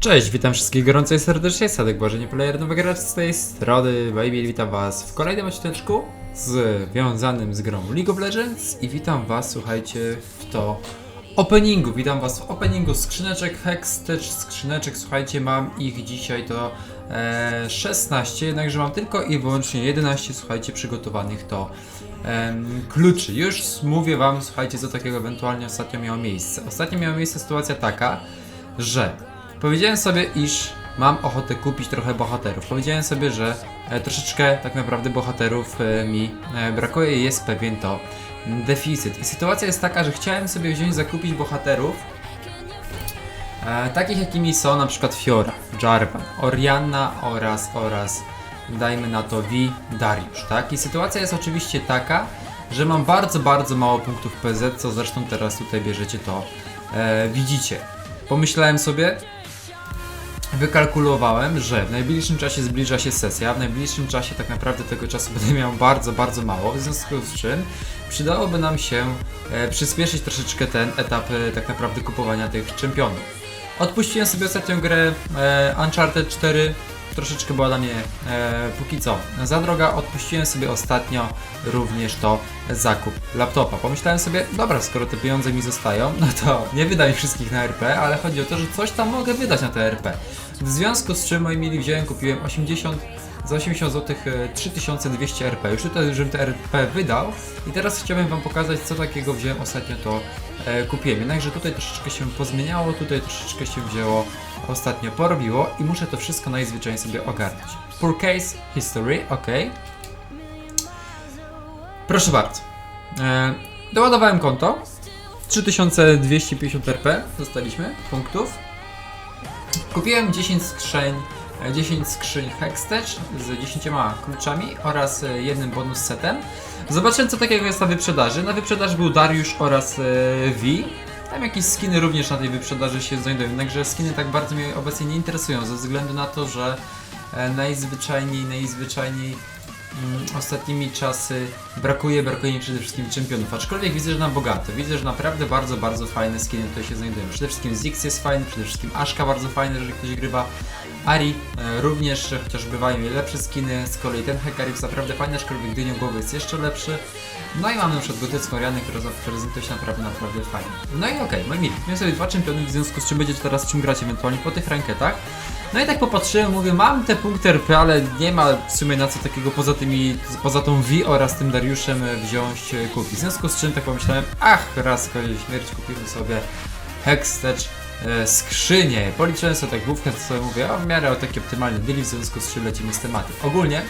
Cześć, witam wszystkich gorąco i serdecznie, Sadek Błażenie Player, nowy gracz z tej strony, Baby, witam was w kolejnym odcineczku związanym z grą League of Legends i witam was, słuchajcie, w to openingu, witam was w openingu skrzyneczek Hextech, skrzyneczek, słuchajcie, mam ich dzisiaj to e, 16, jednakże mam tylko i wyłącznie 11, słuchajcie, przygotowanych to kluczy. Już mówię wam, słuchajcie, co takiego ewentualnie ostatnio miało miejsce. Ostatnio miała miejsce sytuacja taka, że powiedziałem sobie, iż mam ochotę kupić trochę bohaterów. Powiedziałem sobie, że e, troszeczkę tak naprawdę bohaterów e, mi e, brakuje i jest pewien to deficyt. I sytuacja jest taka, że chciałem sobie wziąć, zakupić bohaterów e, takich jakimi są na przykład Fiora, Jarvan, Orianna oraz, oraz dajmy na to Vi, Dariusz, tak? I sytuacja jest oczywiście taka, że mam bardzo, bardzo mało punktów PZ, co zresztą teraz tutaj bierzecie to e, widzicie. Pomyślałem sobie, wykalkulowałem, że w najbliższym czasie zbliża się sesja, w najbliższym czasie tak naprawdę tego czasu będę miał bardzo, bardzo mało, w związku z czym przydałoby nam się e, przyspieszyć troszeczkę ten etap e, tak naprawdę kupowania tych czempionów. Odpuściłem sobie ostatnią grę e, Uncharted 4, troszeczkę była dla mnie e, póki co za droga. Odpuściłem sobie ostatnio również to zakup laptopa. Pomyślałem sobie, dobra, skoro te pieniądze mi zostają, no to nie wydam ich wszystkich na RP, ale chodzi o to, że coś tam mogę wydać na te RP. W związku z czym, moi mili, wziąłem, kupiłem 80 za 80 zł e, 3200 RP. Już tutaj, żebym te RP wydał i teraz chciałbym Wam pokazać, co takiego wziąłem ostatnio, to e, kupiłem. Jednakże tutaj troszeczkę się pozmieniało, tutaj troszeczkę się wzięło ostatnio porobiło i muszę to wszystko najzwyczajniej sobie ogarnąć. Poor case history, ok. Proszę bardzo. E, doładowałem konto. 3250 RP dostaliśmy punktów. Kupiłem 10 skrzyń, e, 10 skrzyń Hextech z 10 kluczami oraz e, jednym bonus setem. Zobaczyłem co takiego jest na wyprzedaży. Na wyprzedaży był Dariusz oraz e, V. Tam jakieś skiny również na tej wyprzedaży się znajdują, jednakże skiny tak bardzo mnie obecnie nie interesują, ze względu na to, że e, najzwyczajniej, najzwyczajniej mm, ostatnimi czasy brakuje, brakuje mi przede wszystkim czempionów, aczkolwiek widzę, że na bogato, widzę, że naprawdę bardzo, bardzo fajne skiny tutaj się znajdują. Przede wszystkim Ziggs jest fajny, przede wszystkim Ashka bardzo fajny, jeżeli ktoś grywa. Ari e, również, chociaż bywają lepsze skiny, z kolei ten Hekar jest naprawdę fajny, aczkolwiek dynią głowy jest jeszcze lepszy. No i mamy na gotycką Arianę, która prezentuje się naprawdę, naprawdę fajnie. No i okej, moi mili, sobie dwa czempiony, w związku z czym będziecie teraz czym grać ewentualnie po tych ranketach. No i tak popatrzyłem, mówię, mam te punkty RP, ale nie ma w sumie na co takiego poza tymi, poza tą V oraz tym Dariuszem e, wziąć e, kuki. W związku z czym tak pomyślałem, ach, raz kozie śmierć kupimy sobie Hextech e, skrzynię. Policzyłem sobie tak główkę, co sobie mówię, a w miarę o taki optymalny deal, w związku z czym lecimy z tematem. Ogólnie,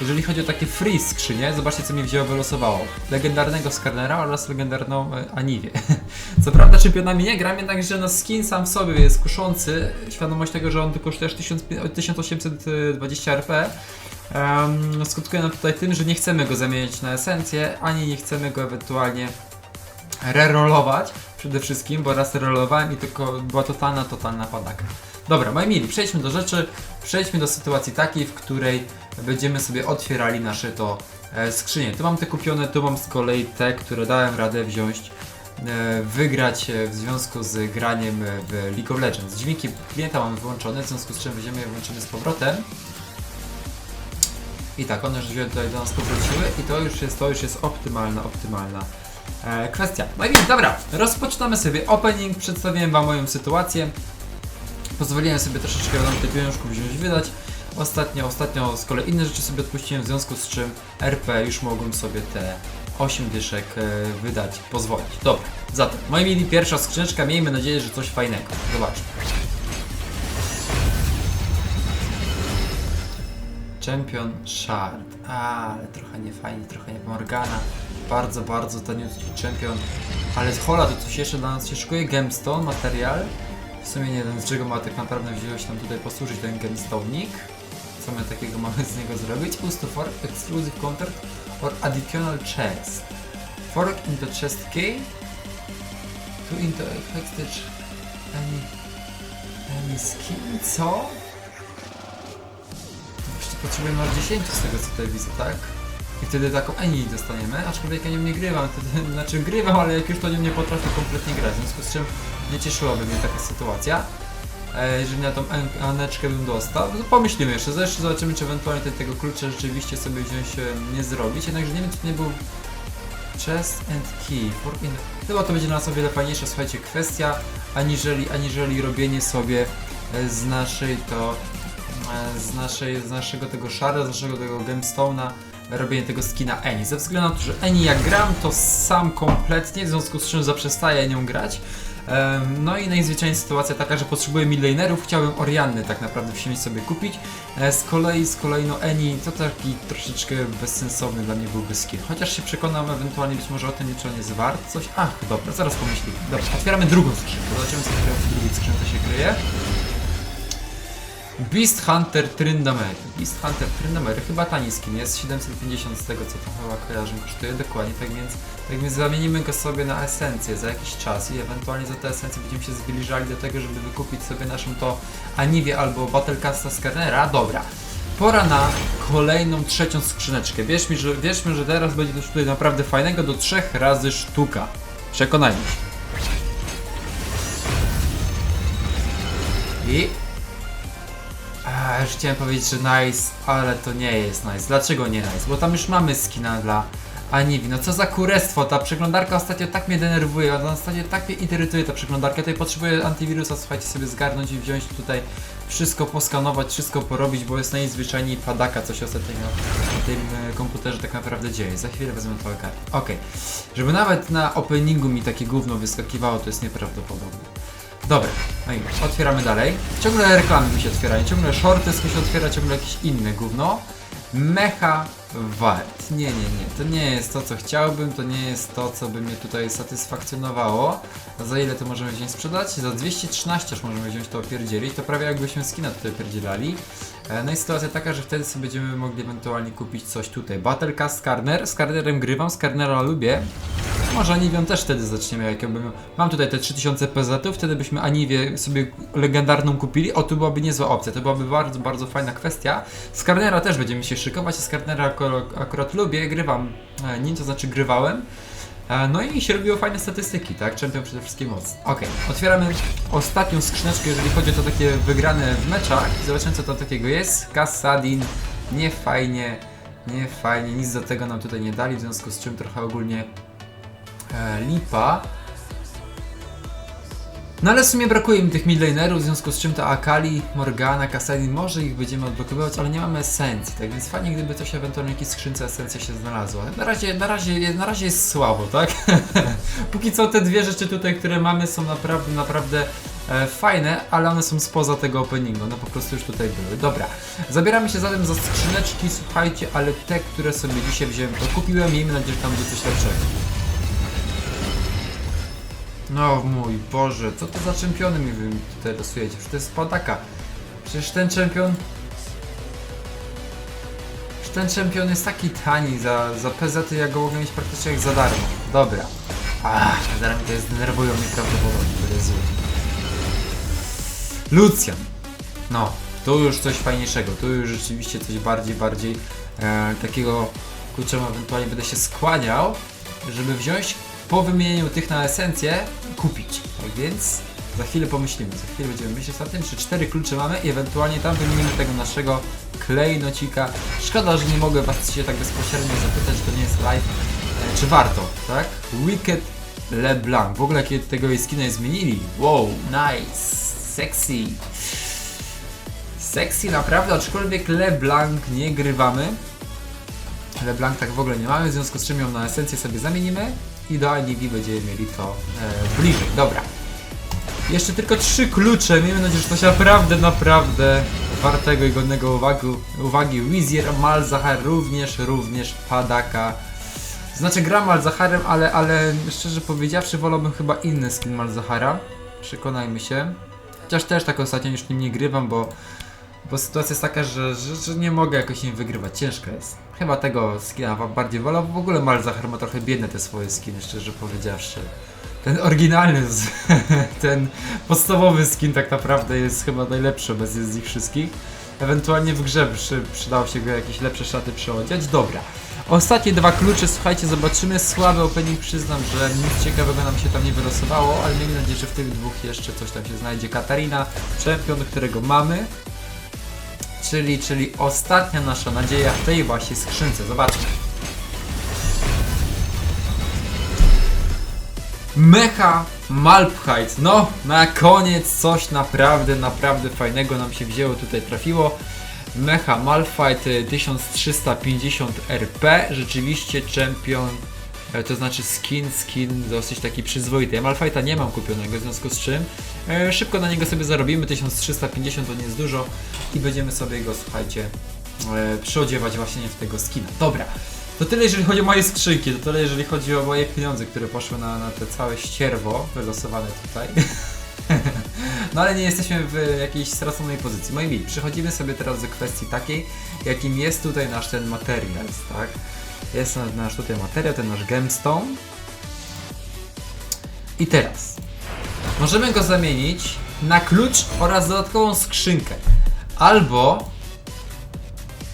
jeżeli chodzi o takie free skrzynie, zobaczcie co mi wzięło, wylosowało. Legendarnego Skarnera oraz legendarną e, Aniwię. Co prawda czempionami nie gram, jednakże no skin sam w sobie jest kuszący. Świadomość tego, że on tylko kosztuje aż 1000 1820 RP. Um, skutkuje nam tutaj tym, że nie chcemy go zamieniać na esencję, ani nie chcemy go ewentualnie rerolować przede wszystkim, bo raz rerolowałem i tylko była totalna, totalna padaka. Dobra, moi mili, przejdźmy do rzeczy, przejdźmy do sytuacji takiej, w której będziemy sobie otwierali nasze to e, skrzynie. Tu mam te kupione, tu mam z kolei te, które dałem radę wziąć, e, wygrać e, w związku z graniem w League of Legends. Dźwięki klienta mam wyłączone, w związku z czym będziemy je włączymy z powrotem. I tak, one już tutaj do nas powróciły i to już jest, to już jest optymalna, optymalna e, kwestia. No i dobra, rozpoczynamy sobie opening, przedstawiłem Wam moją sytuację. Pozwoliłem sobie troszeczkę nam tych pieniążków wziąć, wydać. Ostatnio, ostatnio z kolei inne rzeczy sobie odpuściłem, w związku z czym RP już mogłem sobie te 8 dyszek e, wydać, pozwolić. Dobra, zatem, moi mili, pierwsza skrzyneczka, miejmy nadzieję, że coś fajnego. Zobaczmy. Champion Shard. A, ale trochę nie fajnie, trochę nie Morgana. Bardzo, bardzo taniutki champion. Ale z Hola to coś jeszcze dla nas się szykuje. Gemstone, materiał. W sumie nie wiem z czego ma tak naprawdę wziąć nam tutaj posłużyć ten gemstonik. Co my takiego mamy z niego zrobić? Use to fork, exclusive contract or additional chest. Fork into chest key. To into affected any, any skin. Co? Jeszcze potrzebujemy aż 10 z tego co tutaj widzę, tak? I wtedy taką Eni dostaniemy, aczkolwiek ja nie grywam, wtedy, znaczy grywam, ale jak już to nią nie potrafię kompletnie grać, w związku z czym nie cieszyłaby mnie taka sytuacja. e, jeżeli na tą An- Aneczkę bym dostał. No to pomyślimy jeszcze, zresztą zobaczymy, czy ewentualnie te- tego klucza rzeczywiście sobie wziąć, e, nie zrobić. Jednakże nie wiem, czy to nie był chest and key. Chyba to będzie dla nas o wiele fajniejsza, słuchajcie, kwestia, aniżeli, aniżeli robienie sobie e, z naszej to z, naszej, z naszego tego szara, z naszego tego gemstone'a robienie tego skina Eni. Ze względu na to, że Eni jak gram, to sam kompletnie, w związku z czym zaprzestaję nią grać. No i najzwyczajniej sytuacja taka, że potrzebuję midlanerów, chciałbym Orianny tak naprawdę wsiąść sobie kupić. E, Z kolei, z kolei no Eni to taki troszeczkę bezsensowny dla mnie byłby skin. Chociaż się przekonam ewentualnie być może o tym, czy on jest wart coś. Ach, dobra, zaraz pomyślimy. Dobra, otwieramy drugą skrzynkę. Zobaczymy co w drugiej skrzynce się kryje. Beast Hunter Tryndamere. Beast Hunter Tryndamere, chyba tani skin jest, 750 z tego co to chyba kojarzę, kosztuje dokładnie, tak więc, tak więc zamienimy go sobie na esencję za jakiś czas i ewentualnie za tę esencję będziemy się zbliżali do tego, żeby wykupić sobie naszą to Aniwię albo Battlecasta Scannera. Dobra, pora na kolejną, trzecią skrzyneczkę. Wierz mi, że, wierzmy, że teraz będzie coś tutaj naprawdę fajnego do trzech razy sztuka. Przekonajmy się. I już chciałem powiedzieć, że nice, ale to nie jest nice. Dlaczego nie nice? Bo tam już mamy skina dla Aniwi. No co za kurestwo, ta przeglądarka ostatnio tak mnie denerwuje, ona ostatnio tak mnie irytuje ta przeglądarka. Tutaj potrzebuję antywirusa, słuchajcie, sobie zgarnąć i wziąć tutaj wszystko poskanować, wszystko porobić, bo jest najzwyczajniej padaka, co się ostatnio na tym e, komputerze tak naprawdę dzieje. Za chwilę wezmę tą kartę. Okej. Żeby nawet na openingu mi takie gówno wyskakiwało, to jest nieprawdopodobne. Dobra, no i otwieramy dalej. Ciągle reklamy mi się otwierają, ciągle shortest mi się otwiera, ciągle jakieś inne gówno. Mecha Wart. Nie, nie, nie. To nie jest to, co chciałbym, to nie jest to, co by mnie tutaj satysfakcjonowało. A za ile to możemy wziąć sprzedać? Za 213 aż możemy wziąć to opierdzielić. To prawie jakbyśmy skina tutaj opierdzielali. E, No i sytuacja taka, że wtedy sobie będziemy mogli ewentualnie kupić coś tutaj. Battlecast Skarner. Z Karnerem grywam, Skarnera lubię. Może Aniwią też wtedy zaczniemy, jak ja bym... Mam tutaj te 3000 PZ, wtedy byśmy Aniwię sobie legendarną kupili. O, to byłaby niezła opcja, to byłaby bardzo, bardzo fajna kwestia. Z Karnera też będziemy się szykować, z Karnera akurat, akurat lubię, grywam e, nim, to znaczy grywałem. E, No i się robiło fajne statystyki, tak? Champion przede wszystkim mocny. Okej, otwieramy ostatnią skrzyneczkę, jeżeli chodzi o to takie wygrane w meczach. I zobaczymy co tam takiego jest. Kassadin, nie fajnie, nie fajnie, nic do tego nam tutaj nie dali, w związku z czym trochę ogólnie lipa. No ale w sumie brakuje mi tych midlanerów, w związku z czym to Akali, Morgana, Kassadin, może ich będziemy odblokowywać, ale nie mamy esencji, tak więc fajnie gdyby coś ewentualnie jakiejś skrzynce esencja się znalazła. Na razie, na razie, na razie jest słabo, tak? Póki co te dwie rzeczy tutaj, które mamy są naprawdę, naprawdę e, fajne, ale one są spoza tego openingu, no po prostu już tutaj były. Dobra, zabieramy się zatem za skrzyneczki, słuchajcie, ale te, które sobie dzisiaj wziąłem, to kupiłem, miejmy nadzieję, że tam będzie coś lepszego. No mój Boże, co to za czempiony mi wy tutaj losujecie? Przecież to jest padaka. Przecież ten czempion... Przecież ten czempion jest taki tani za, za PZ, ja go mogę mieć praktycznie jak za darmo. Dobra. Ach, zaraz mi to jest denerwują mnie prawdopodobnie, to jest zły. Lucian. No, tu już coś fajniejszego, tu już rzeczywiście coś bardziej, bardziej e, takiego, kurczę, ewentualnie będę się skłaniał, żeby wziąć po wymienieniu tych na esencję, kupić. Tak więc za chwilę pomyślimy, za chwilę będziemy myśleć o tym, czy cztery klucze mamy i ewentualnie tam wymienimy tego naszego klejnocika. Szkoda, że nie mogę was się tak bezpośrednio zapytać, że to nie jest live, e, czy warto, tak? Wicked LeBlanc. W ogóle kiedy tego skina zmienili. Wow, nice, sexy. Sexy naprawdę, aczkolwiek LeBlanc nie grywamy. LeBlanc tak w ogóle nie mamy, w związku z czym ją na esencję sobie zamienimy i do Aniwi będziemy mieli to e, bliżej. Dobra. Jeszcze tylko trzy klucze. Miejmy nadzieję, że coś naprawdę, naprawdę wartego i godnego uwagi. uwagi. Wizir, Malzahar również, również Padaka. Znaczy gram Malzaharem, ale, ale szczerze powiedziawszy wolałbym chyba inny skin Malzahara. Przekonajmy się. Chociaż też tak ostatnio już nim nie grywam, bo bo sytuacja jest taka, że, że, że nie mogę jakoś nim wygrywać, ciężko jest. Chyba tego skina bardziej bo w ogóle Malzahar ma trochę biedne te swoje skiny, szczerze powiedziawszy. Ten oryginalny, ten podstawowy skin tak naprawdę jest chyba najlepszy obecnie z nich wszystkich. Ewentualnie w grze przy, przydało się go jakieś lepsze szaty przeodziać. Dobra. Ostatnie dwa klucze, słuchajcie, zobaczymy. Słaby opening, przyznam, że nic ciekawego nam się tam nie wylosowało, ale miejmy nadzieję, że w tych dwóch jeszcze coś tam się znajdzie. Katarina, czempion, którego mamy. Czyli, czyli ostatnia nasza nadzieja w tej właśnie skrzynce. Zobaczmy. Mecha Malphite. No, na koniec coś naprawdę, naprawdę fajnego nam się wzięło, tutaj trafiło. Mecha Malphite y, 1350 RP. Rzeczywiście czempion, to znaczy skin, skin dosyć taki przyzwoity. Ja Malphite'a nie mam kupionego, w związku z czym e, szybko na niego sobie zarobimy. 1350 to nie jest dużo i będziemy sobie go, słuchajcie, e, przyodziewać właśnie w tego skina. Dobra. To tyle jeżeli chodzi o moje skrzynki, to tyle jeżeli chodzi o moje pieniądze, które poszły na, na te całe ścierwo wylosowane tutaj. no ale nie jesteśmy w jakiejś straconej pozycji. Moi mili, przechodzimy sobie teraz do kwestii takiej, jakim jest tutaj nasz ten materiał, tak? Jest nasz, tutaj materiał, ten nasz gemstone. I teraz możemy go zamienić na klucz oraz dodatkową skrzynkę. Albo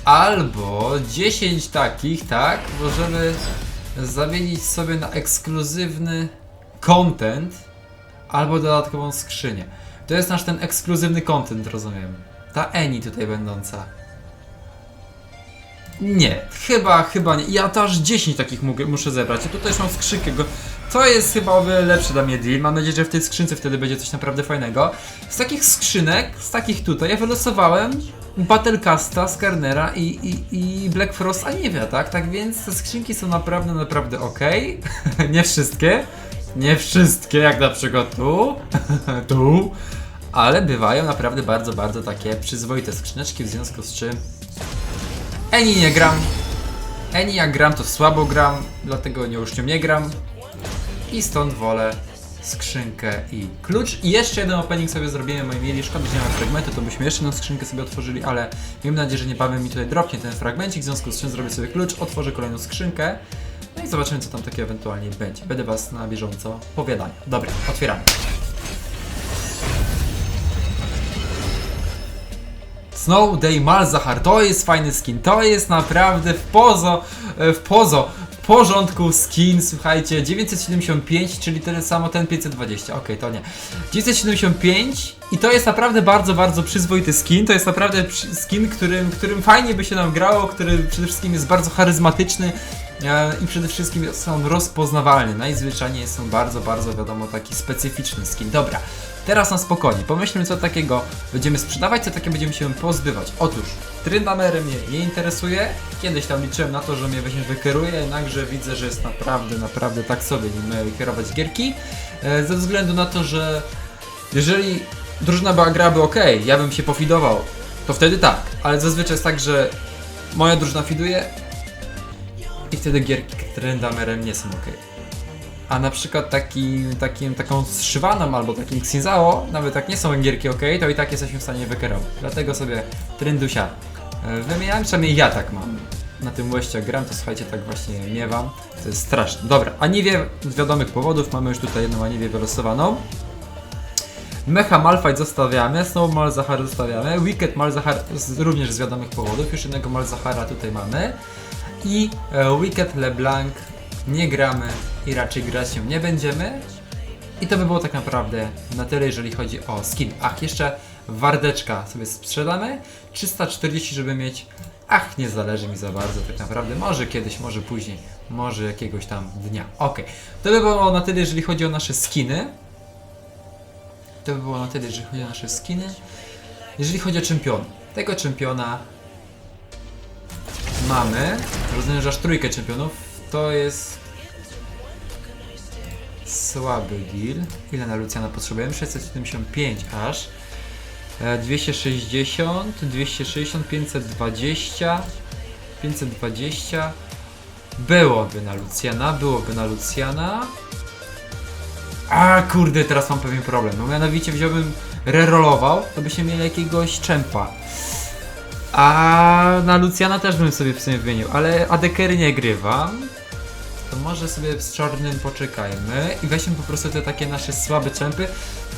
Albo 10 takich, tak? Możemy zamienić sobie na ekskluzywny content albo dodatkową skrzynię. To jest nasz ten ekskluzywny content, rozumiem. Ta Eni tutaj będąca. Nie, chyba, chyba nie. Ja to aż 10 takich muszę zebrać. Ja tutaj już mam skrzynkę go. To jest chyba o wiele lepszy dla mnie deal. Mam nadzieję, że w tej skrzynce wtedy będzie coś naprawdę fajnego. Z takich skrzynek, z takich tutaj, ja wylosowałem Battlecasta, Skarnera i, i, i Black Frost Aniewia, tak? Tak więc te skrzynki są naprawdę, naprawdę ok. nie wszystkie. Nie wszystkie, jak na przykład tu. tu. Ale bywają naprawdę bardzo, bardzo takie przyzwoite skrzyneczki, w związku z czym Eni nie gram. Eni jak gram to słabo gram, dlatego nie już nią nie gram. I stąd wolę skrzynkę i klucz. I jeszcze jeden opening sobie zrobimy, moi mieli. Szkoda, że nie ma fragmentu, to byśmy jeszcze jedną skrzynkę sobie otworzyli, ale miejmy nadzieję, że niebawem mi tutaj dropnie ten fragmencik, w związku z czym zrobię sobie klucz, otworzę kolejną skrzynkę. No i zobaczymy, co tam takiego ewentualnie będzie. Będę Was na bieżąco powiadania. Dobra, otwieramy. Snow Day Malzahar, to jest fajny skin, to jest naprawdę w pozo, e, w pozo, w porządku skin, słuchajcie, 975, czyli tyle samo ten 520, okej, to nie. 975 i to jest naprawdę bardzo, bardzo przyzwoity skin, to jest naprawdę skin, którym, którym fajnie by się nam grało, który przede wszystkim jest bardzo charyzmatyczny, e, i przede wszystkim jest on rozpoznawalny. Najzwyczajniej on bardzo, bardzo wiadomo taki specyficzny skin. Dobra, teraz na spokojnie. Pomyślmy co takiego będziemy sprzedawać, co takie będziemy się pozbywać. Otóż Tryndamery mnie nie interesuje. Kiedyś tam liczyłem na to, że mnie właśnie wykieruje, jednakże widzę, że jest naprawdę, naprawdę tak sobie nim e, kierować gierki. E, Ze względu na to, że jeżeli drużyna była graby ok, ja bym się pofidował, to wtedy tak, ale zazwyczaj jest tak, że moja drużyna fiduje, i wtedy gierki Trendamerem nie są ok. A na przykład taki, takim, taką zszywaną albo takim Xinzao, nawet jak nie są gierki ok, to i tak jesteśmy w stanie wykierować. Dlatego sobie Trendusia e, wymieniałem, przynajmniej ja tak mam. Na tym łeście gram, to słuchajcie, tak właśnie miewam. To jest straszne. Dobra, Aniwie z wiadomych powodów, mamy już tutaj jedną Aniwię wylosowaną. Mecha Malphite zostawiamy, Snow Malzahar zostawiamy, Wicked Malzahar również z wiadomych powodów, już jednego Malzahara tutaj mamy. I e, Wicked LeBlanc nie gramy i raczej grać się nie będziemy. I to by było tak naprawdę na tyle, jeżeli chodzi o skin. Ach, jeszcze wardeczka sobie sprzedamy. 340, żeby mieć. Ach, nie zależy mi za bardzo tak naprawdę. Może kiedyś, może później, może jakiegoś tam dnia. Ok, to by było na tyle, jeżeli chodzi o nasze skiny. To by było na tyle, jeżeli chodzi o nasze skiny. Jeżeli chodzi o czempiona. Tego czempiona mamy. Rozumiem, że aż trójkę czempionów. To jest słaby deal. Ile na Luciana potrzebujemy? 675 aż. E, 260, 260, 520, 520. Byłoby na Luciana, byłoby na Luciana. A kurde, teraz mam pewien problem. No mianowicie wziąłbym, rerolował, to byśmy mieli jakiegoś czempa. A na Luciana też bym sobie w sumie wymienił, ale Adekery nie grywam. To może sobie z czarnym poczekajmy i weźmy po prostu te takie nasze słabe czempy.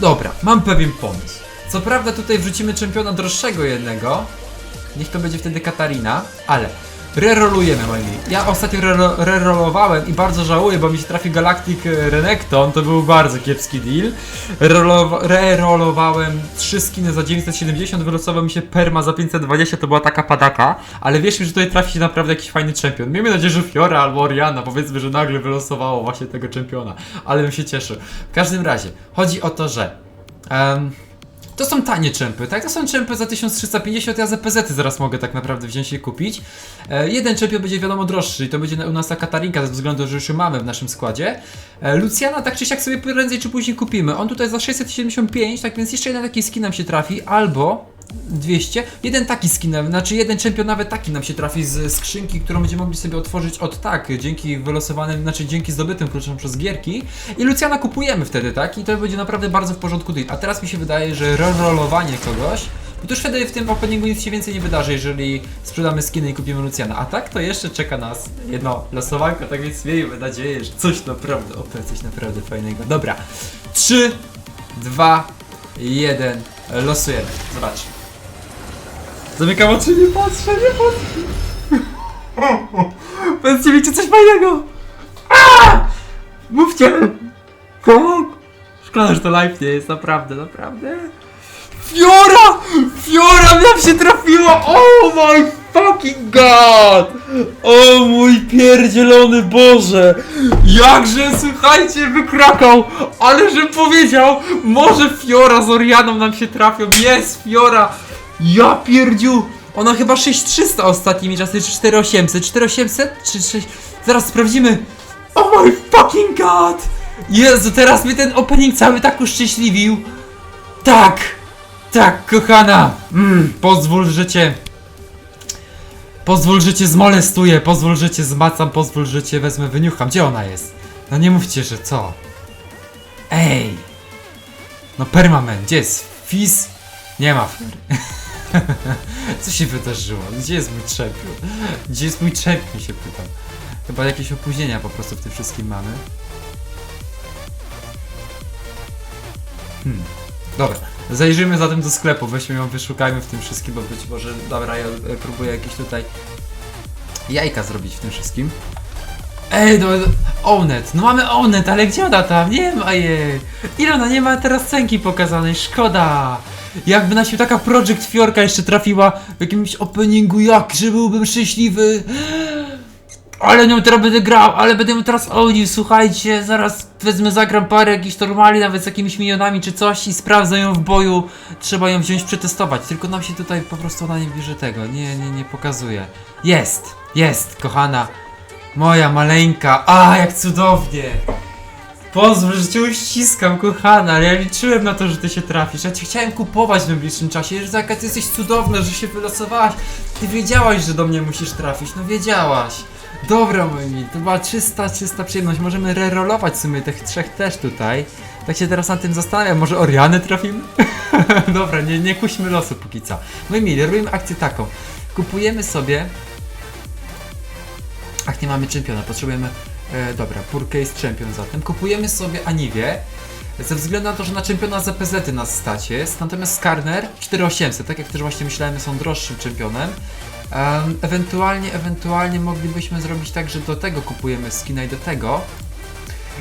Dobra, mam pewien pomysł. Co prawda tutaj wrzucimy czempiona droższego jednego. Niech to będzie wtedy Katarina, ale Rerolujemy, mili. Ja ostatnio rero- rerolowałem i bardzo żałuję, bo mi się trafił Galactic e, Renekton, to był bardzo kiepski deal. Rerolowa- Rerolowałem 3 skiny za 970, wylosował mi się Perma za 520, to była taka padaka, ale wierz mi, że tutaj trafi się naprawdę jakiś fajny czempion. Miejmy nadzieję, że Fiora albo Oriana, powiedzmy, że nagle wylosowało właśnie tego czempiona, ale bym się cieszył. W każdym razie, chodzi o to, że... em, to są tanie czempy, tak? To są czempy za 1350, ja za PZ zaraz mogę tak naprawdę wziąć i kupić. E, jeden czempion będzie wiadomo droższy i to będzie u nas ta Katarinka ze względu, że już ją mamy w naszym składzie. E, Luciana tak czy siak sobie prędzej czy później kupimy. On tutaj za 675, tak więc jeszcze jeden taki skin nam się trafi, albo 200. Jeden taki skin, znaczy jeden czempion nawet taki nam się trafi z skrzynki, którą będziemy mogli sobie otworzyć od tak, dzięki wylosowanym, znaczy dzięki zdobytym kluczom przez gierki. I Luciana kupujemy wtedy, tak? I to będzie naprawdę bardzo w porządku. A teraz mi się wydaje, że rerollowanie kogoś, bo to już wtedy w tym openingu nic się więcej nie wydarzy, jeżeli sprzedamy skiny i kupimy Luciana. A tak to jeszcze czeka nas jedno losowanko, tak więc miejmy nadzieję, że coś naprawdę, OP, coś naprawdę fajnego. Dobra, 3, 2, 1, losujemy. Zobacz. Zamykam oczy, nie patrzę, nie patrzę. Powiedzcie mi, czy coś fajnego. Aaa! Mówcie! Tak! Szkoda, że to live nie jest, naprawdę, naprawdę. Fiora! Fiora nam się trafiła! Oh my fucking god! O mój pierdzielony Boże! Jakże, słuchajcie, wykrakał! Ale że powiedział, może Fiora z Orianą nam się trafią. Jest Fiora! Ja pierdziu! Ona chyba 6300 ostatnimi czasy, czy 4800? 4800? Czy 6... Zaraz sprawdzimy! Oh my fucking god! Jezu, teraz mnie ten opening cały tak uszczęśliwił! Tak! Tak, kochana! Mm, pozwól, że cię... Pozwól, że cię zmolestuję, pozwól, że cię zmacam, pozwól, że cię wezmę, wyniucham. Gdzie ona jest? No nie mówcie, że co? Ej! No permanent, gdzie jest? Fizz? Nie ma. Co się wydarzyło? Gdzie jest mój czempion? Gdzie jest mój czempion się pytam. Chyba jakieś opóźnienia po prostu w tym wszystkim mamy. Hmm. Dobra, zajrzyjmy zatem do sklepu, weźmy ją, wyszukajmy w tym wszystkim, bo być może, dobra, ja e, próbuję jakieś tutaj jajka zrobić w tym wszystkim. Ej, no, Onet, no mamy Onet, ale gdzie ona tam? Nie ma jej. Ile ona nie ma teraz cenki pokazanej, szkoda. Jakby na siebie taka Project Fiorka jeszcze trafiła w jakimś openingu, jak, że byłbym szczęśliwy. Ale nią teraz będę grał, ale będę ją teraz onił, słuchajcie, zaraz wezmę, zagram parę jakichś normali, nawet z jakimiś minionami czy coś i sprawdzę ją w boju. Trzeba ją wziąć, przetestować, tylko nam się tutaj po prostu ona nie bierze tego, nie, nie, nie pokazuje. Jest, jest, kochana, moja maleńka, a jak cudownie. Pozwól, że cię uściskam, kochana, ale ja liczyłem na to, że ty się trafisz. Ja cię chciałem kupować w najbliższym czasie, że jaka ty jesteś cudowna, że się wylosowałaś. Ty wiedziałaś, że do mnie musisz trafić, no wiedziałaś. Dobra, moi to była czysta, czysta przyjemność. Możemy rerolować w sumie tych trzech też tutaj. Tak się teraz nad tym zastanawiam, może Oriany trafimy? Dobra, nie, nie kuśmy losu póki co. Moi mili, robimy akcję taką. Kupujemy sobie... Ach, nie mamy czempiona, potrzebujemy... E, dobra, Purcase Champion zatem. Kupujemy sobie Aniwie. Ze względu na to, że na czempiona za PZ nas stać jest, natomiast Skarner 4800, tak jak też właśnie myślałem, są droższym czempionem. Em, ewentualnie, ewentualnie moglibyśmy zrobić tak, że do tego kupujemy skina i do tego.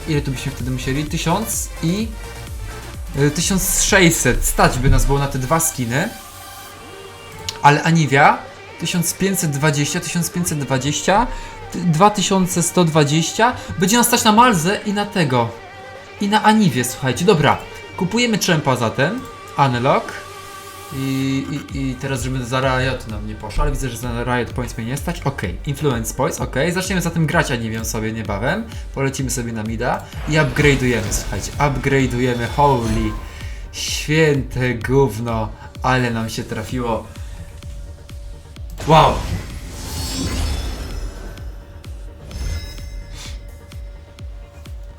Ile tu byśmy wtedy musieli? 1000 i y, 1600. Stać by nas było na te dwa skiny. Ale Aniwia 1520, 1520, ty- 2120 będzie nas stać na Malzę i na tego. I na Aniwie, słuchajcie. Dobra, kupujemy czempa zatem. Unlock. I, i, I teraz, żeby za Riot nam nie poszło, ale widzę, że za Riot Points mnie nie stać. Ok, Influence Points, ok. Zaczniemy zatem grać, a nie wiem sobie niebawem. Polecimy sobie na mida i upgrade'ujemy, słuchajcie. Upgrade'ujemy, holy święte gówno, ale nam się trafiło. Wow!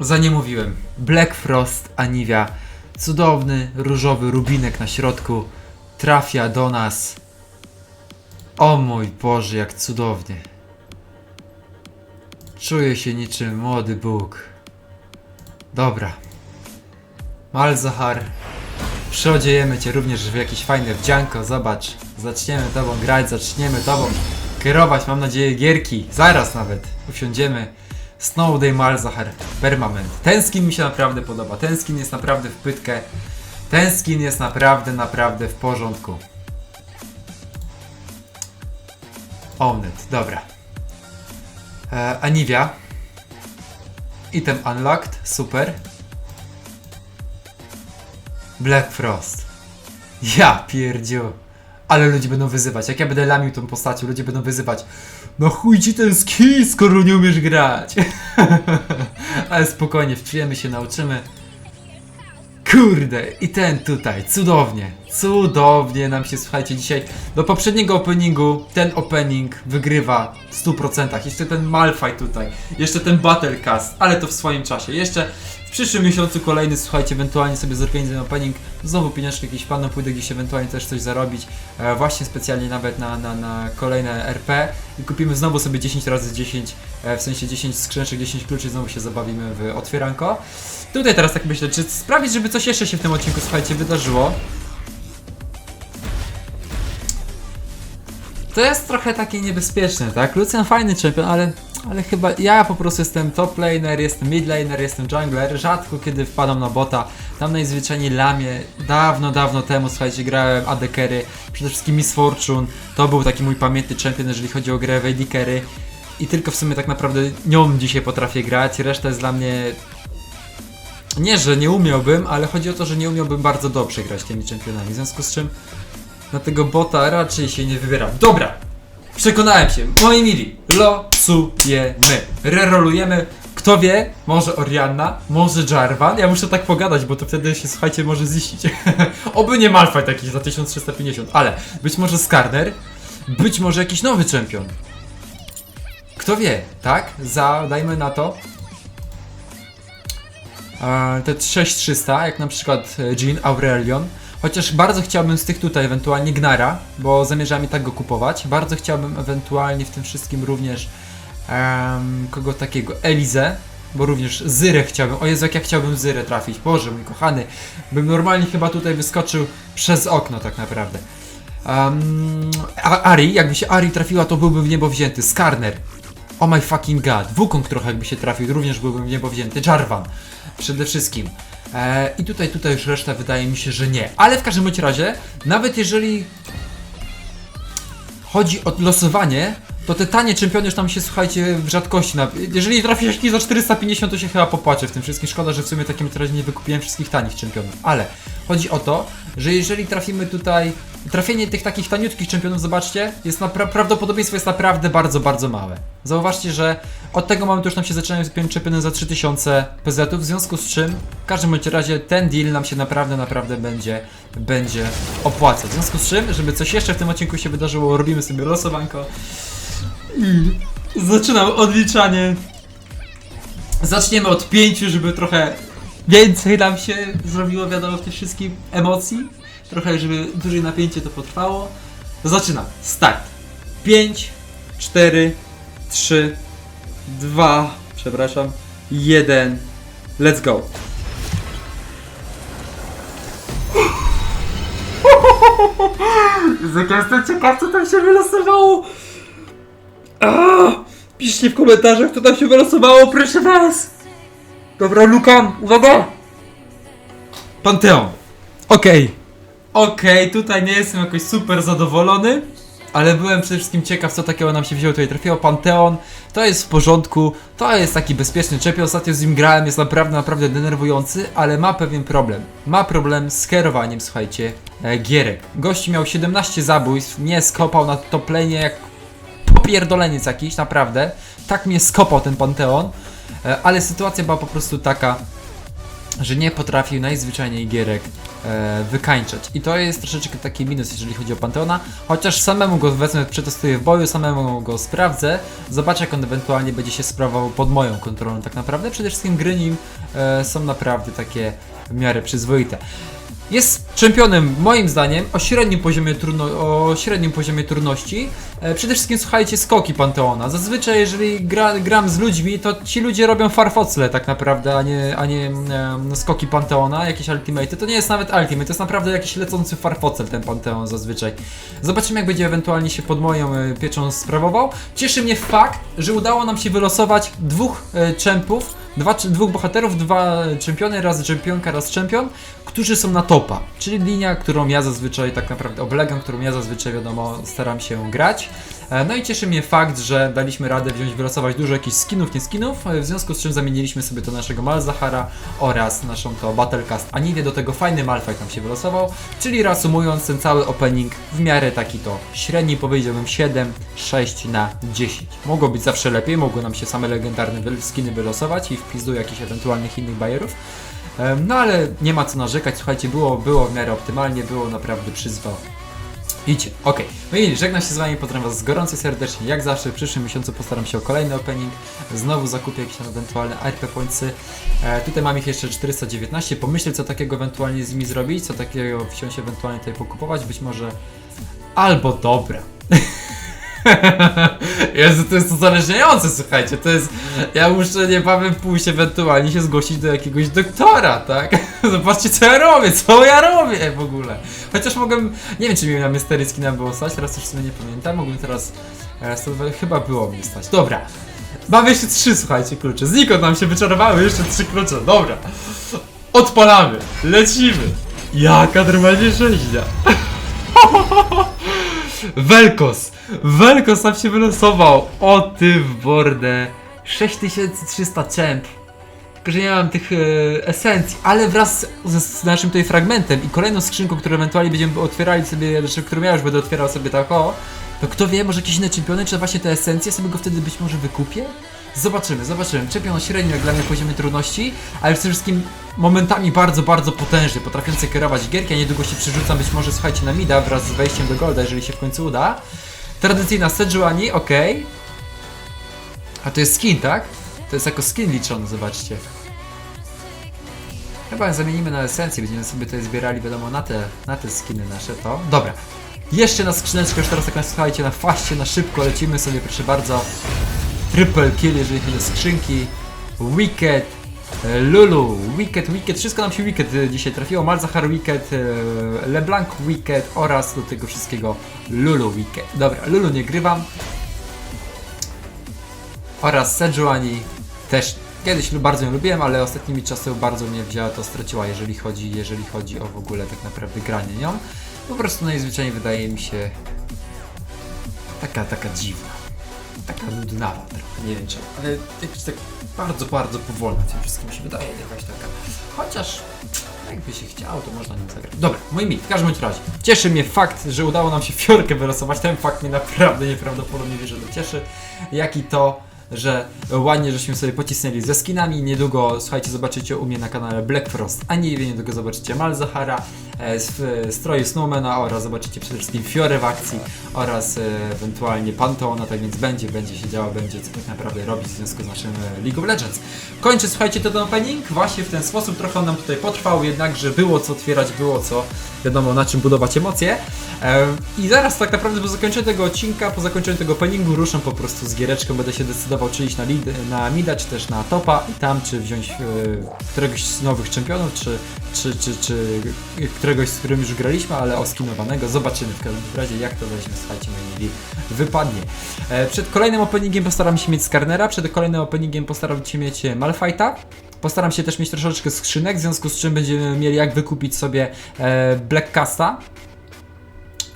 Za nie mówiłem. Black Frost Aniwia. Cudowny, różowy rubinek na środku trafia do nas. O mój Boże, jak cudownie. Czuję się niczym młody Bóg. Dobra. Malzahar. Przyodziejemy cię również w jakieś fajne wdzianko. Zobacz. Zaczniemy tobą grać, zaczniemy tobą kierować, mam nadzieję, gierki. Zaraz nawet usiądziemy. Snowday Malzahar Permanent. Ten skin mi się naprawdę podoba. Ten skin jest naprawdę w pytkę. Ten skin jest naprawdę, naprawdę w porządku. Onet, dobra. E, Aniwia. Item unlocked, super. Black Frost. Ja pierdziu. Ale ludzie będą wyzywać. Jak ja będę lamił tą postacią, ludzie będą wyzywać. No chuj ci ten skin, skoro nie umiesz grać. Ale spokojnie, wczujemy się, nauczymy. Kurde, i ten tutaj, cudownie, cudownie nam się, słuchajcie, dzisiaj do poprzedniego openingu, ten opening wygrywa w 100%, jeszcze ten Malfight tutaj, jeszcze ten Battlecast, ale to w swoim czasie, jeszcze w przyszłym miesiącu kolejny, słuchajcie, ewentualnie sobie zorganizuję opening, znowu pieniążki jakieś padną, pójdę gdzieś ewentualnie też coś zarobić, e, właśnie specjalnie nawet na, na, na kolejne RP i kupimy znowu sobie 10 razy 10, e, w sensie 10 skrzyneczek, 10 kluczy, znowu się zabawimy w otwieranko. Tutaj teraz tak myślę, czy sprawić, żeby coś jeszcze się w tym odcinku, słuchajcie, wydarzyło. To jest trochę takie niebezpieczne, tak? Lucian fajny champion, ale, ale chyba ja po prostu jestem top laner, jestem mid laner, jestem jungler. Rzadko kiedy wpadam na bota. Tam najzwyczajniej lamię. Dawno, dawno temu, słuchajcie, grałem AD Carry, przede wszystkim Miss Fortune. To był taki mój pamiętny champion, jeżeli chodzi o grę w AD Carry. I tylko w sumie tak naprawdę nią dzisiaj potrafię grać. Reszta jest dla mnie nie, że nie umiałbym, ale chodzi o to, że nie umiałbym bardzo dobrze grać tymi czempionami. W związku z czym na tego bota raczej się nie wybieram. Dobra! Przekonałem się, moi mili, losujemy. Rerolujemy. Kto wie, może Orianna, może Jarvan. Ja muszę tak pogadać, bo to wtedy się, słuchajcie, może ziścić. Oby nie Malfight jakiś za 1350, ale być może Skarner, być może jakiś nowy czempion. Kto wie, tak? Za, dajmy na to, te 6300, jak na przykład e, Jean Aurelion. Chociaż bardzo chciałbym z tych tutaj ewentualnie Gnara, bo zamierzam i tak go kupować. Bardzo chciałbym ewentualnie w tym wszystkim również em, kogo takiego? Elizę, bo również Zyrę chciałbym. O Jezu, jak ja chciałbym Zyrę trafić. Boże, mój kochany. Bym normalnie chyba tutaj wyskoczył przez okno tak naprawdę. Um, Ari, jakby się Ari trafiła, to byłbym w niebo wzięty. Skarner. Oh my fucking god. Wukong trochę jakby się trafił, również byłbym w niebo wzięty. Jarvan. Przede wszystkim. E, I tutaj, tutaj już reszta wydaje mi się, że nie. Ale w każdym bądź razie, nawet jeżeli chodzi o losowanie, to te tanie czempiony już tam się, słuchajcie, w rzadkości. Na... Jeżeli trafi jakiś za 450, to się chyba popłaczę w tym wszystkim. Szkoda, że w sumie takim razie nie wykupiłem wszystkich tanich czempionów. Ale chodzi o to, że jeżeli trafimy tutaj... Trafienie tych takich taniutkich czempionów, zobaczcie, jest prawdopodobieństwo jest naprawdę bardzo, bardzo małe. Zauważcie, że od tego momentu już nam się zaczynają spiąć czempiony za 3000 PZ, w związku z czym w każdym bądź razie ten deal nam się naprawdę, naprawdę będzie, będzie opłacać. W związku z czym, żeby coś jeszcze w tym odcinku się wydarzyło, robimy sobie losowanko. I zaczynam odliczanie. Zaczniemy od pięciu, żeby trochę więcej nam się zrobiło, wiadomo, w tych wszystkich emocji. Trochę, żeby dłużej napięcie to potrwało. Zaczynam. Start. 5, 4, 3, 2, przepraszam, 1. Let's go. Jak ja jestem ciekaw, co tam się wylosowało. Piszcie w komentarzach, co tam się wylosowało, proszę was. Dobra, Lukan, uwaga. Panteon. Okej. Okej, tutaj nie jestem jakoś super zadowolony, ale byłem przede wszystkim ciekaw, co takiego nam się wzięło tutaj. Trafiło Panteon, to jest w porządku, to jest taki bezpieczny czepion. Ostatnio z nim grałem, jest naprawdę, naprawdę denerwujący, ale ma pewien problem. Ma problem z kierowaniem, słuchajcie, e, gierek. Gości miał 17 zabójstw, nie skopał na toplenie jak popierdoleniec jakiś, naprawdę. Tak mnie skopał ten Panteon, e, ale sytuacja była po prostu taka, że nie potrafił najzwyczajniej gierek e, wykańczać. I to jest troszeczkę taki minus, jeżeli chodzi o Panteona. Chociaż samemu go wezmę, przetestuję w boju, samemu go sprawdzę. Zobaczę, jak on ewentualnie będzie się sprawował pod moją kontrolą tak naprawdę. Przede wszystkim gry nim e, są naprawdę takie w miarę przyzwoite. jest czempionem moim zdaniem o średnim poziomie, trudno, o średnim poziomie trudności. E, przede wszystkim słuchajcie skoki Panteona. Zazwyczaj jeżeli gra, gram z ludźmi, to ci ludzie robią farfocle tak naprawdę, a nie, a nie em, skoki Panteona, jakieś ultimate. To nie jest nawet ultimate, to jest naprawdę jakiś lecący farfocel ten Panteon zazwyczaj. Zobaczymy jak będzie ewentualnie się pod moją e, pieczą sprawował. Cieszy mnie fakt, że udało nam się wylosować dwóch e, czempów, dwa, dwóch bohaterów, dwa czempiony, raz czempionka, raz czempion, którzy są na topa, czyli linia, którą ja zazwyczaj tak naprawdę oblegam, którą ja zazwyczaj wiadomo staram się grać. E, No i cieszy mnie fakt, że daliśmy radę wziąć, wylosować dużo jakichś skinów, nie skinów, e, w związku z czym zamieniliśmy sobie to naszego Malzahara oraz naszą to Battlecast Aniwie, do tego fajny Malfight nam się wylosował, czyli reasumując ten cały opening w miarę taki to średni powiedziałbym 7, 6 na 10. Mogło być zawsze lepiej, mogły nam się same legendarne skiny wylosować i w pizdu jakichś ewentualnych innych bajerów. No ale nie ma co narzekać, słuchajcie, było, było w miarę optymalnie, było naprawdę przyzwał. Idźcie, okej. Okay. No i żegnam się z wami, pozdrawiam was gorąco serdecznie. Jak zawsze w przyszłym miesiącu postaram się o kolejny opening. Znowu zakupię jakieś ewentualne RP pointsy. E, tutaj mam ich jeszcze 419. Pomyślę co takiego ewentualnie z nimi zrobić, co takiego wsiąść ewentualnie tutaj pokupować. Być może albo dobra. Jezu, to jest uzależniające, słuchajcie, to jest... Ja muszę niebawem pójść ewentualnie się zgłosić do jakiegoś doktora, tak? Zobaczcie co ja robię, co ja robię w ogóle. Chociaż mogłem... Nie wiem, czy mi na Mystery Skina było stać, teraz już sobie nie pamiętam, mogłem teraz... e, 120 Chyba było mi stać. Dobra. Mamy jeszcze trzy, słuchajcie, klucze. Znikąd nam się wyczarowały jeszcze trzy klucze. Dobra. Odpalamy. Lecimy. Jaka normalnie rzeźnia. Velkos! Velkos nam się wylosował! O ty w bordę! 6300 czemp. Tylko, że nie mam tych e, esencji, ale wraz z, z naszym tutaj fragmentem i kolejną skrzynką, którą ewentualnie będziemy otwierali sobie, znaczy, którą ja już będę otwierał sobie tak o, to kto wie, może jakieś inne czempiony, czy właśnie te esencje sobie go wtedy być może wykupię? Zobaczymy, zobaczymy. Czempion o średnim jak dla mnie poziomie trudności, ale przede wszystkim momentami bardzo, bardzo potężny, potrafiący kierować gierki, a niedługo się przerzucam być może, słuchajcie, na mida wraz z wejściem do Golda, jeżeli się w końcu uda. Tradycyjna Sejuani, ok. A to jest skin, tak? To jest jako skin liczony, zobaczcie. Chyba zamienimy na esencję, będziemy sobie tutaj zbierali, wiadomo, na te, na te skiny nasze, to. Dobra. Jeszcze na skrzyneczkę, już teraz tak słuchajcie, na faście, na szybko lecimy sobie, proszę bardzo. Triple kill, jeżeli chodzi o skrzynki. Wicked, e, Lulu, Wicked, Wicked, wszystko nam się Wicked e, dzisiaj trafiło. Malzahar Wicked, e, LeBlanc Wicked oraz do tego wszystkiego Lulu Wicked. Dobra, Lulu nie grywam. Oraz Sejuani też kiedyś bardzo ją lubiłem, ale ostatnimi czasy bardzo mnie wzięła, to straciła, jeżeli chodzi, jeżeli chodzi o w ogóle tak naprawdę granie nią. Po prostu najzwyczajniej wydaje mi się taka, taka dziwna. Taka nudnawa trochę, nie wiem czemu, ale jakoś tak bardzo, bardzo powolna tym wszystkim się wydaje jakaś taka. Chociaż jakby się chciało, to można nim zagrać. Dobra, mój mit, w każdym razie. Cieszy mnie fakt, że udało nam się fiorkę wylosować. Ten fakt mnie naprawdę nieprawdopodobnie wierzę, że cieszy. Jak i to, że ładnie żeśmy sobie pocisnęli ze skinami. Niedługo, słuchajcie, zobaczycie u mnie na kanale Black Frost, a nie niedługo zobaczycie Malzahara e, w e, stroju Snowmana oraz zobaczycie przede wszystkim Fiorę w akcji oraz e, ewentualnie Panteona, tak więc będzie, będzie się działo, będzie co tak naprawdę robić w związku z naszym League of Legends. Kończę, słuchajcie, ten opening właśnie w ten sposób, trochę on nam tutaj potrwał, jednakże było co otwierać, było co, wiadomo, na czym budować emocje. E, I zaraz tak naprawdę po zakończeniu tego odcinka, po zakończeniu tego openingu ruszam po prostu z giereczką, będę się decydował czy iść na, lead, na mida, czy też na topa i tam czy wziąć któregoś z nowych czempionów, czy, czy, czy, czy któregoś, z którym już graliśmy, ale oskinowanego. Zobaczymy w każdym razie jak to weźmie, słuchajcie, moi mili, wypadnie. E, przed kolejnym openingiem postaram się mieć Skarnera, przed kolejnym openingiem postaram się mieć e, Malfighta. Postaram się też mieć troszeczkę skrzynek, w związku z czym będziemy mieli jak wykupić sobie e, Blackcasta,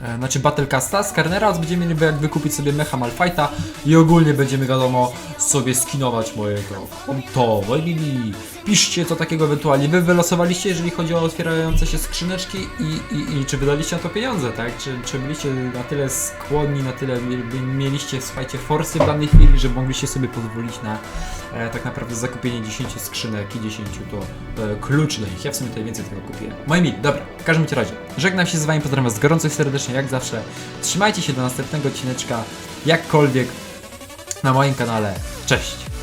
e, znaczy Battlecasta z Karnera, będziemy mieli jak wykupić sobie Mecha Malfighta i ogólnie będziemy wiadomo sobie skinować mojego konto. Wojlili. Piszcie co takiego ewentualnie wy wylosowaliście, jeżeli chodzi o otwierające się skrzyneczki i, i, i czy wydaliście na to pieniądze, tak? Czy, czy byliście na tyle skłonni, na tyle mie- mieliście, słuchajcie, forsy w danej chwili, że mogliście sobie pozwolić na e, tak naprawdę zakupienie 10 skrzynek i 10 to e, klucz do nich. Ja w sumie tutaj więcej tego kupiłem. Moi dobra, w każdym razie, żegnam się z wami, pozdrawiam was gorąco i serdecznie, jak zawsze. Trzymajcie się do następnego odcineczka, jakkolwiek na moim kanale. Cześć!